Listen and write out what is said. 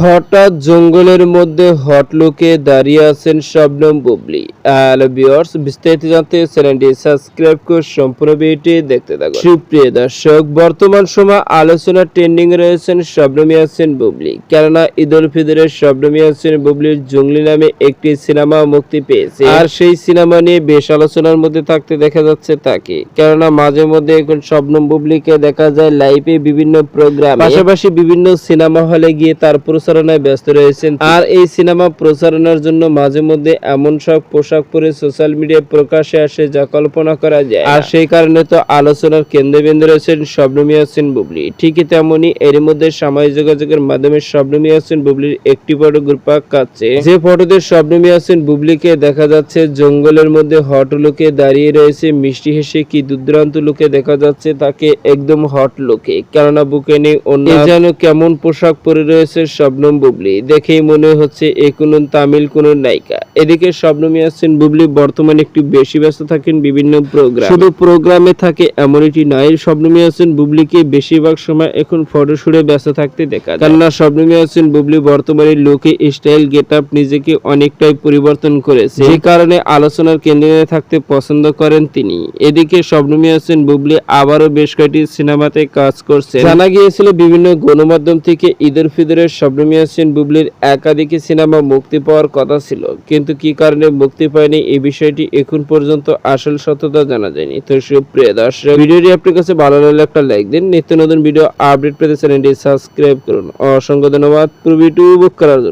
হঠাৎ জঙ্গলের মধ্যে হট লুকে দাঁড়িয়ে আছেন শবনম বুবলি। হ্যালো ভিউয়ার্স, বিস্তারিত জানতে চ্যানেলটি সাবস্ক্রাইব করে সম্পূর্ণ ভিডিওটি দেখতে থাকুন। সুপ্রিয় দর্শক, বর্তমান সময় আলোচনা ট্রেন্ডিং রয়েছেন শবনম ইয়াসিন বুবলি। কেননা ঈদ উল ফিতরের শবনম ইয়াসিন বুবলির জঙ্গলি নামে একটি সিনেমা মুক্তি পেয়েছে। আর সেই সিনেমা নিয়ে বেশ আলোচনার মধ্যে থাকতে দেখা যাচ্ছে তাকে। কেননা মাঝে মধ্যে এখন শবনম বুবলিকে দেখা যায় লাইভে বিভিন্ন প্রোগ্রাম পাশাপাশি বিভিন্ন সিনেমা হলে গিয়ে তার প্রচারণায় ব্যস্ত রয়েছেন। আর এই সিনেমা প্রচারণার জন্য মাঝে মধ্যে এমন সব পোশাক পরে সোশ্যাল মিডিয়ায় প্রকাশে আসে যা কল্পনা করা যায়। আর সেই কারণে তো আলোচনার কেন্দ্রবিন্দু রয়েছেন শবনম ইয়াসিন বুবলি। ঠিকই তেমনই এর মধ্যে সামাজিক যোগাযোগের মাধ্যমে শবনম ইয়াসিন বুবলির একটি ফটো গ্রুপ কাচ্ছে যে ফটোতে শবনম ইয়াসিন বুবলিকে দেখা যাচ্ছে, জঙ্গলের মধ্যে হট লুকে দাঁড়িয়ে রয়েছে, মিষ্টি হেসে কি দুর্দান্ত লুকে দেখা যাচ্ছে তাকে একদম হট লুকে কেননা বুকে নেই অন্য যেন কেমন পোশাক পরে রয়েছে শবনম বুবলি। দেখেই মনে হচ্ছে এ কোন তামিল কোন নায়িকা। এদিকে শবনম ইয়াসিন বুবলি বর্তমানে একটু বেশি ব্যস্ত থাকেন বিভিন্ন প্রোগ্রাম। শুধু প্রোগ্রামে থাকে এমন একটি নারী শবনম ইয়াসিন বুবলিকে বেশিরভাগ সময় এখন ফটো শুটে ব্যস্ত থাকতে দেখা যায়। কেননা শবনম ইয়াসিন বুবলি বর্তমানে লুকে স্টাইল গেট আপ নিজেকে অনেকটাই পরিবর্তন করেছে। যে কারণে আলোচনার কেন্দ্রে থাকতে পছন্দ করেন তিনি। এদিকে শবনম ইয়াসিন বুবলি আবারও বেশ কয়েকটি সিনেমাতে কাজ করছে জানা গিয়েছিল বিভিন্ন গণমাধ্যম থেকে ঈদের ফিদরের শবনম ইয়াসিন বুবলির একাধিক সিনেমা মুক্তি পাওয়ার কথা ছিল, কিন্তু কি কারণে মুক্তি পায়নি এই বিষয়টি এখন পর্যন্ত আসল সত্যতা জানা যায়নি। তো সুপ্রিয় দর্শক, ভিডিওটি আপনার কাছে ভালো লাগলে একটা লাইক দিন। নিত্য নতুন ভিডিও আপডেট পেতে চ্যানেলটি সাবস্ক্রাইব করুন। অসংখ্য ধন্যবাদ। পুরো ভিডিও বুক করার জন্য।